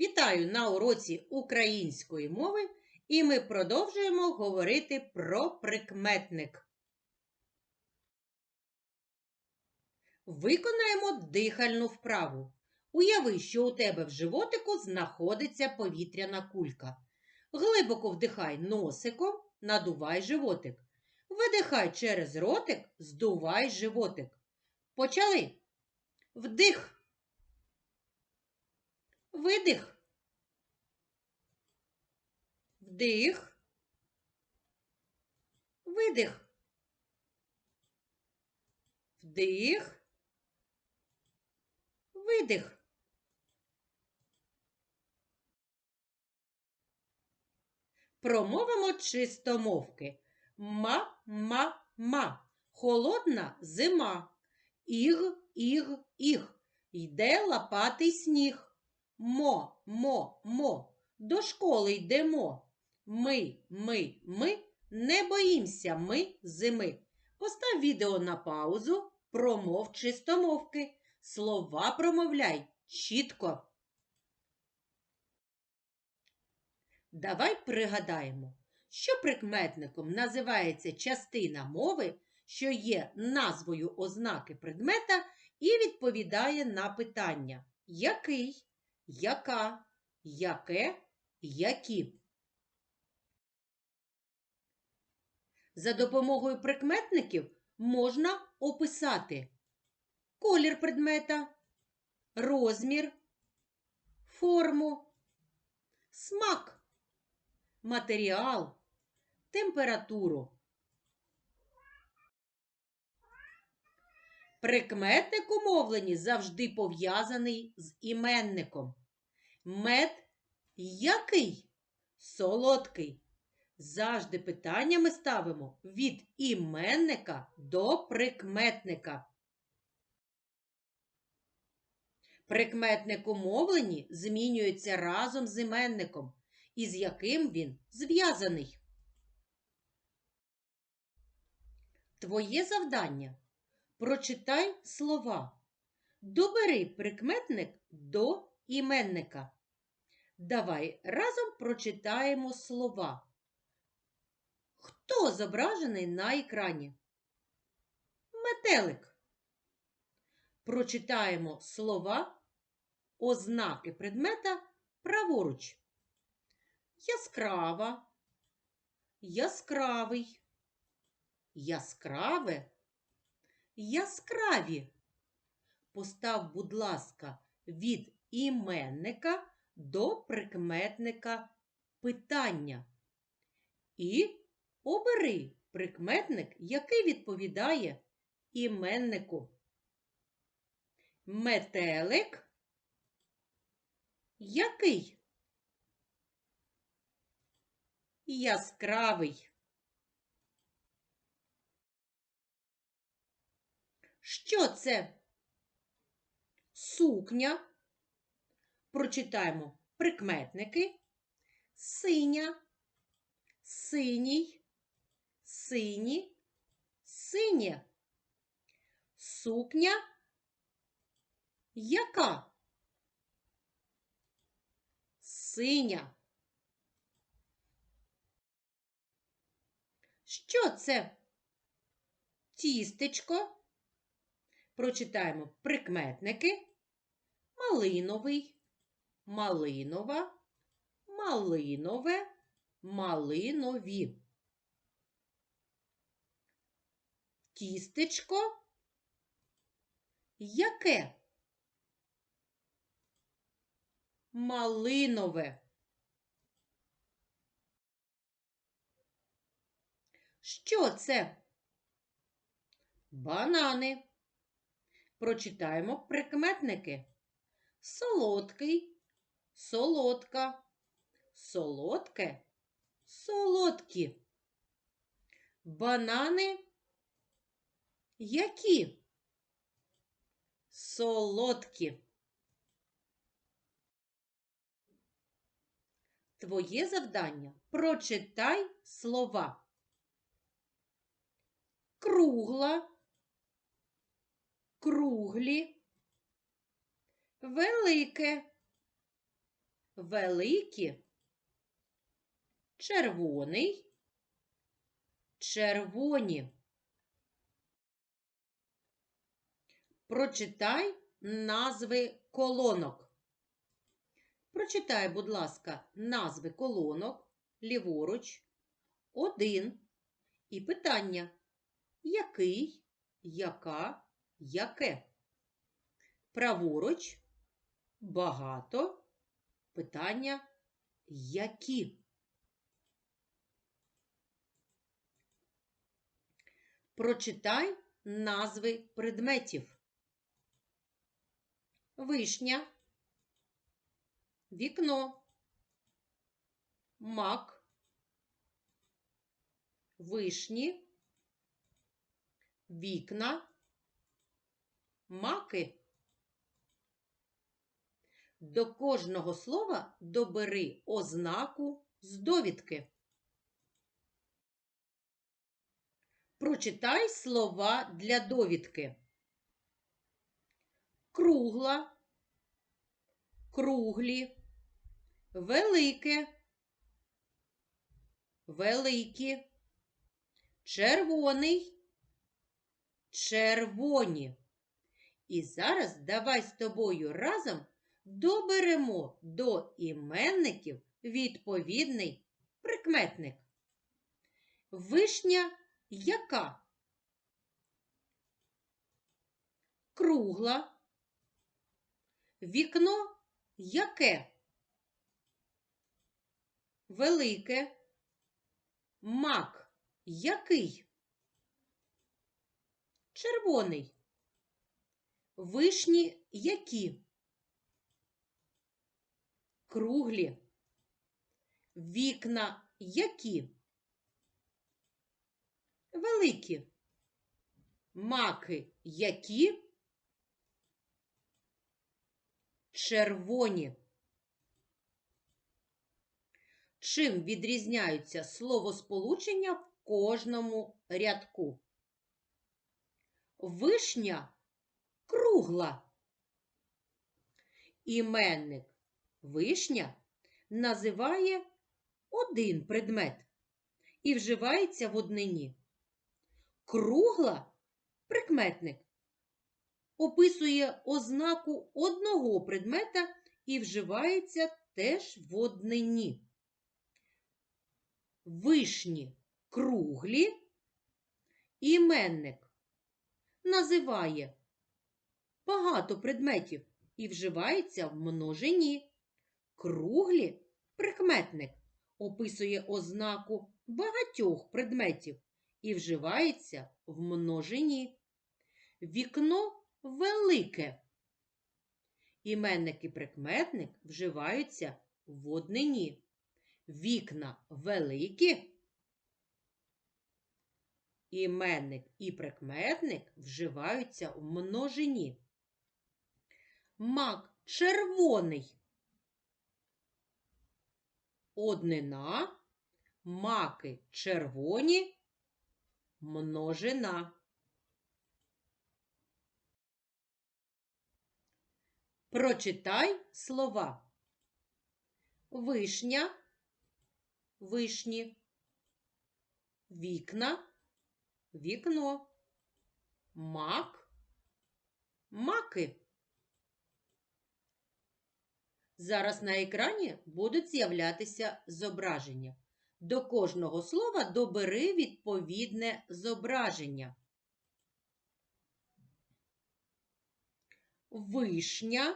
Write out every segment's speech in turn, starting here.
Вітаю на уроці української мови, і ми продовжуємо говорити про прикметник. Виконаємо дихальну вправу. Уяви, що у тебе в животику знаходиться повітряна кулька. Глибоко вдихай носиком, надувай животик. Видихай через ротик, здувай животик. Почали. Вдих. Видих. Вдих. Видих. Вдих. Видих. Промовимо чистомовки. Ма-ма-ма. Холодна зима. Іг, іг, іг. Йде лопатий сніг. Мо, мо, мо. До школи йдемо. Ми, ми, ми не боїмося ми зими. Постав відео на паузу, промов чистомовки. Слова промовляй чітко. Давай пригадаємо, що прикметником називається частина мови, що є назвою ознаки предмета і відповідає на питання який, яка, яке, які. За допомогою прикметників можна описати колір предмета, розмір, форму, смак, матеріал, температуру. Прикметник у мовленні завжди пов'язаний з іменником. Мед який? Солодкий. Завжди питання ми ставимо від іменника до прикметника. Прикметник у мовленні змінюється разом з іменником, із яким він зв'язаний. Твоє завдання прочитай слова. Добери прикметник до іменника. Давай разом прочитаємо слова. Хто зображений на екрані? Метелик. Прочитаємо слова, ознаки предмета праворуч. Яскрава, яскравий, яскраве, яскраві. Постав, будь ласка, від іменника до прикметника питання. І обери прикметник, який відповідає іменнику. Метелик який? Яскравий. Що це? Сукня. Прочитаємо прикметники. Синя, синій, сині, синє. Сукня. Яка? Синя. Що це? Тістечко. Прочитаємо прикметники. Малиновий, малинова, малинове, малинові. Тістечко. Яке? Малинове. Що це? Банани. Прочитаємо прикметники. Солодкий, солодка, солодке, солодкі. Банани які? Солодкі. Твоє завдання прочитай слова. Кругла, круглі, велике, великі, червоний, червоні. Прочитай назви колонок. Прочитай, будь ласка, назви колонок ліворуч, один і питання який, яка, яке. Праворуч багато питання які. Прочитай назви предметів. Вишня, вікно, мак, вишні, вікна, маки. До кожного слова добери ознаку з довідки. Прочитай слова для довідки. Кругла, круглі, велике, великі, червоний, червоні. І зараз давай з тобою разом доберемо до іменників відповідний прикметник. Вишня яка? Кругла. Вікно яке? Велике. Мак який? Червоний. Вишні які? Круглі. Вікна які? Великі. Маки які? Червоні. Чим відрізняються словосполучення в кожному рядку? Вишня кругла. Іменник вишня називає один предмет і вживається в однині. Кругла прикметник описує ознаку одного предмета і вживається теж в однині. Вишні круглі іменник називає багато предметів і вживається в множині. Круглі прикметник описує ознаку багатьох предметів і вживається в множині. Вікно велике. Іменник і прикметник вживаються в однині. Вікна великі. Іменник і прикметник вживаються в множині. Мак червоний. Однина, маки червоні, множина. Прочитай слова. Вишня, вишні, вікна, вікно, мак, маки. Зараз на екрані будуть з'являтися зображення. До кожного слова добери відповідне зображення. Вишня.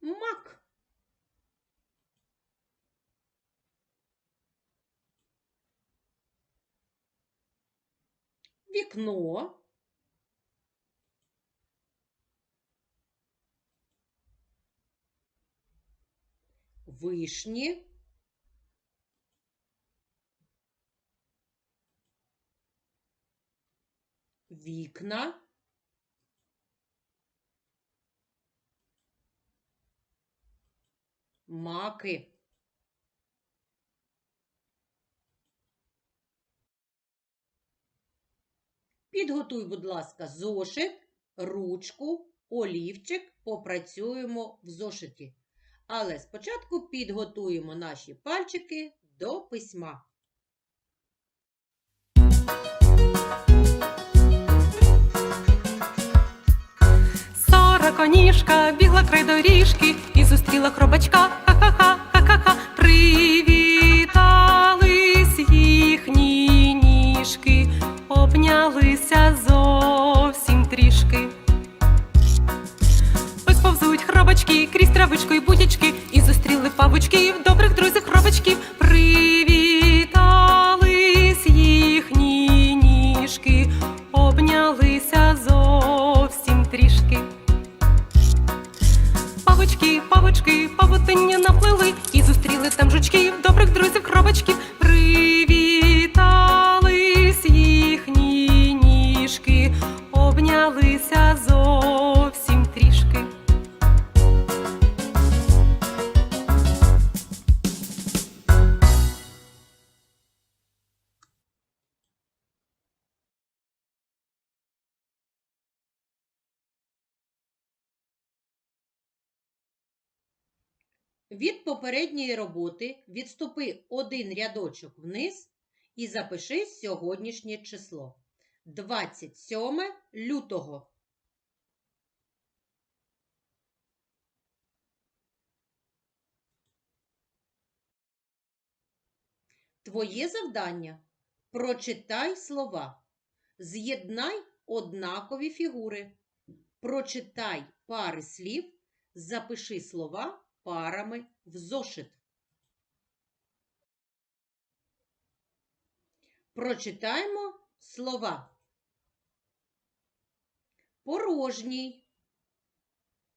Мак. Вікно. Вишні. Вікна. Маки. Підготуй, будь ласка, зошит, ручку, олівчик, попрацюємо в зошиті. Але спочатку підготуємо наші пальчики до письма. Сороконіжка бігла край доріжки і зустріла хробачка. Ха-ха-ха, ха-ха-ха. Привітались обнялися зовсім трішки. Ось повзуть хробачки крізь травичку і будячки, і зустріли павучків, добрих друзів хробачків. Привітались їхні ніжки, обнялися зовсім трішки. Павучки, павучки, павутиння наплили і зустріли там жучків, добрих друзів, хробачків. Від попередньої роботи відступи один рядочок вниз і запиши сьогоднішнє число. 27 лютого. Твоє завдання прочитай слова. З'єднай однакові фігури. Прочитай пари слів, запиши слова парами в зошит. Прочитаємо слова. Порожній,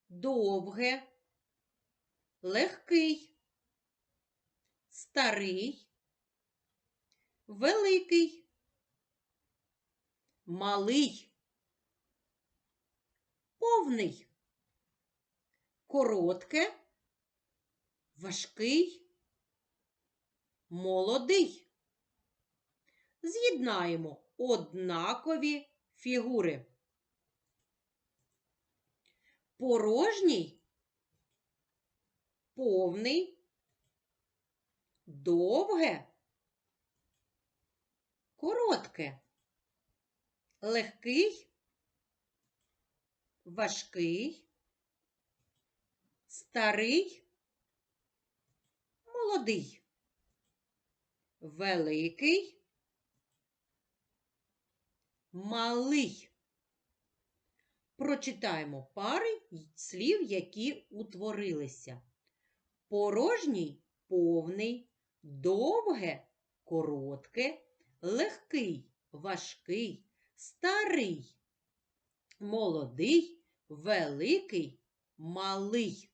довге, легкий, старий, великий, малий, повний, коротке, важкий, молодий. З'єднаємо однакові фігури. Порожній, повний, довге, коротке, легкий, важкий, старий, молодий, великий, малий. Прочитаємо пари слів, які утворилися. Порожній повний, довге, коротке, легкий, важкий, старий, молодий, великий, малий.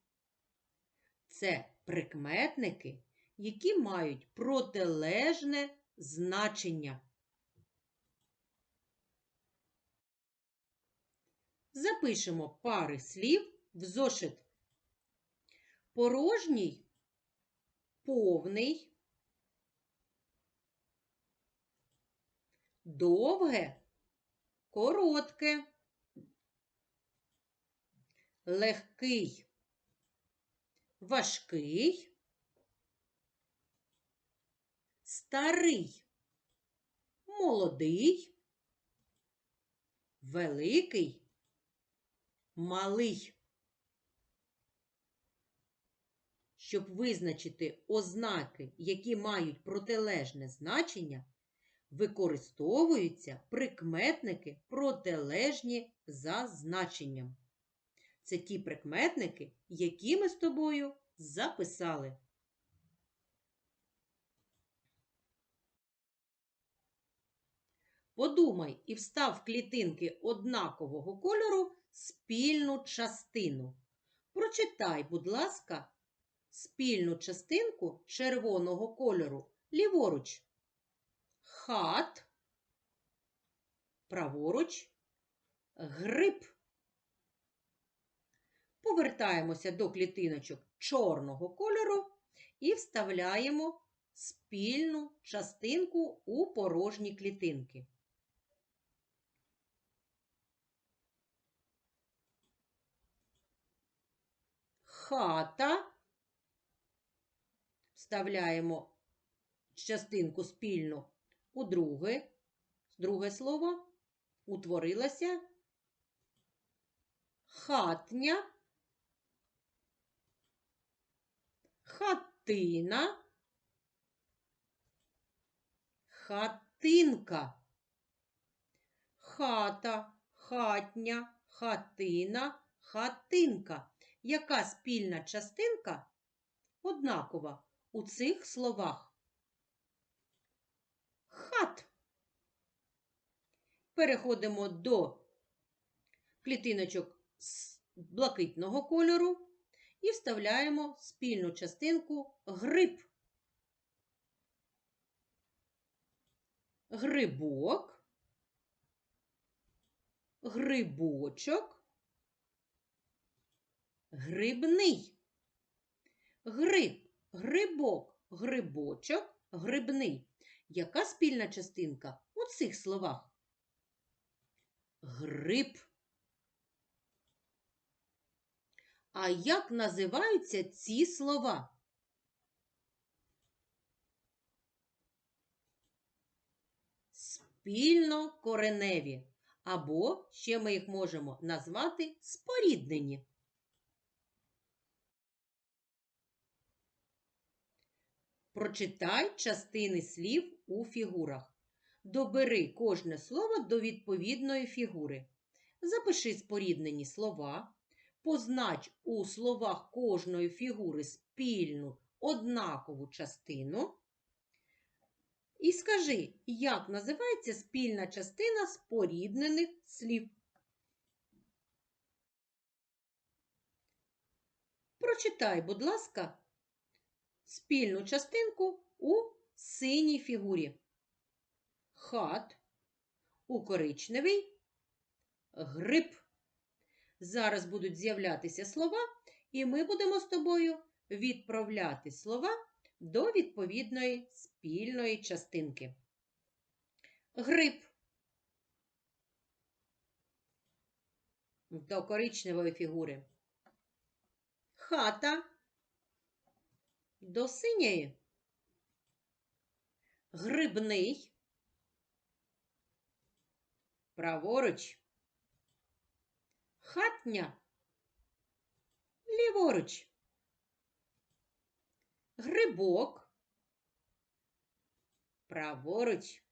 Це прикметники, які мають протилежне значення. Запишемо пари слів в зошит. Порожній, повний, довге, коротке, легкий, важкий, старий, молодий, великий, малий. Щоб визначити ознаки, які мають протилежне значення, використовуються прикметники протилежні за значенням. Це ті прикметники, які ми з тобою записали. Подумай і встав клітинки однакового кольору спільну частину. Прочитай, будь ласка, спільну частинку червоного кольору ліворуч. Хат, праворуч, гриб повертаємося до клітиночок чорного кольору і вставляємо спільну частинку у порожні клітинки. Хата. Вставляємо частинку спільну у друге, друге слово утворилася хатня. Хатина, хатинка, хата, хатня, хатина, хатинка. Яка спільна частинка однакова у цих словах? Хат. Переходимо до клітиночок з блакитного кольору і вставляємо спільну частинку гриб. Грибок, грибочок, грибний. Гриб, грибок, грибочок, грибний. Яка спільна частинка у цих словах? Гриб. А як називаються ці слова? Спільно кореневі. Або ще ми їх можемо назвати споріднені. Прочитай частини слів у фігурах. Добери кожне слово до відповідної фігури. Запиши споріднені слова. Познач у словах кожної фігури спільну однакову частину. І скажи, як називається спільна частина споріднених слів. Прочитай, будь ласка, спільну частинку у синій фігурі. Хат у коричневий гриб. Зараз будуть з'являтися слова, і ми будемо з тобою відправляти слова до відповідної спільної частинки. Гриб. До коричневої фігури. Хата. До синьої. Грибний. Праворуч. Хатня. Ліворуч. Грибок. Праворуч.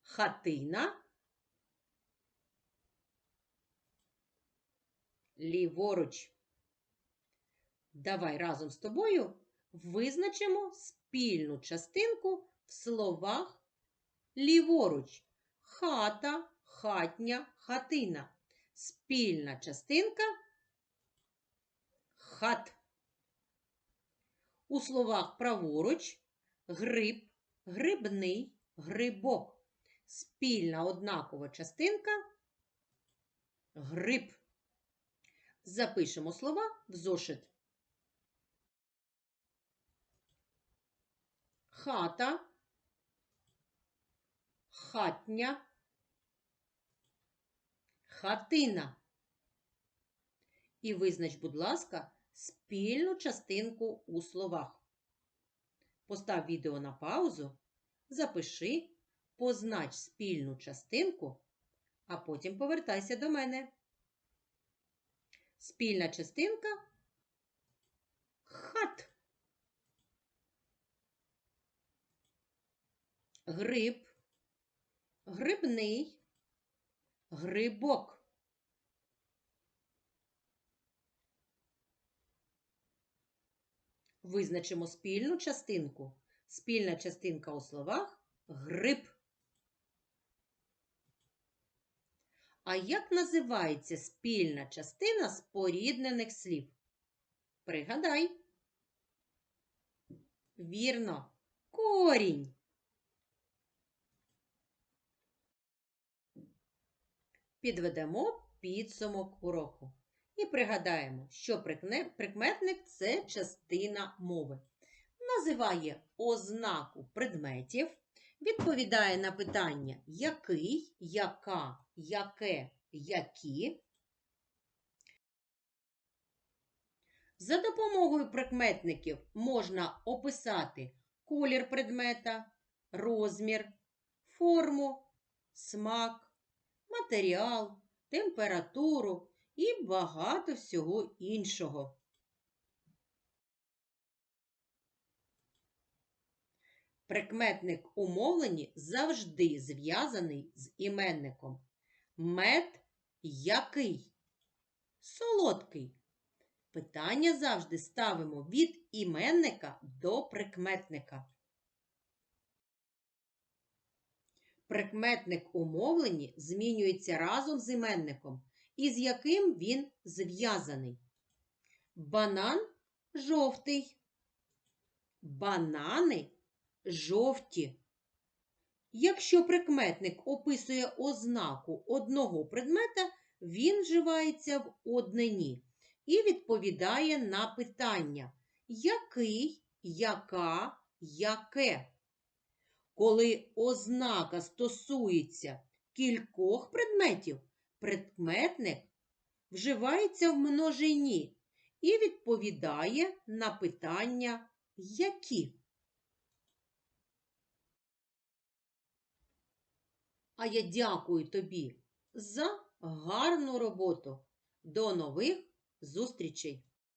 Хатина. Ліворуч. Давай разом з тобою визначимо спільну частинку в словах ліворуч. Хата, хатня, хатина. Спільна частинка хат. У словах праворуч гриб, грибний, грибок. Спільна однакова частинка гриб. Запишемо слова в зошит. Хата, хатня, хатина. І визнач, будь ласка, спільну частинку у словах. Постав відео на паузу, запиши, познач спільну частинку, а потім повертайся до мене. Спільна частинка хат. Гриб, грибний, грибок. Визначимо спільну частинку. Спільна частинка у словах гриб. А як називається спільна частина споріднених слів? Пригадай. Вірно, корінь. Підведемо підсумок уроку. І пригадаємо, що прикметник це частина мови. Називає ознаку предметів, відповідає на питання який, яка, яке, які. За допомогою прикметників можна описати колір предмета, розмір, форму, смак, матеріал, температуру і багато всього іншого. Прикметник у мовленні завжди зв'язаний з іменником. Мед який? Солодкий. Питання завжди ставимо від іменника до прикметника. Прикметник у мовленні змінюється разом з іменником, із яким він зв'язаний. Банан жовтий. Банани жовті. Якщо прикметник описує ознаку одного предмета, він вживається в однині і відповідає на питання який, яка, яке. Коли ознака стосується кількох предметів, предметник вживається в множині і відповідає на питання які. А я дякую тобі за гарну роботу. До нових зустрічей!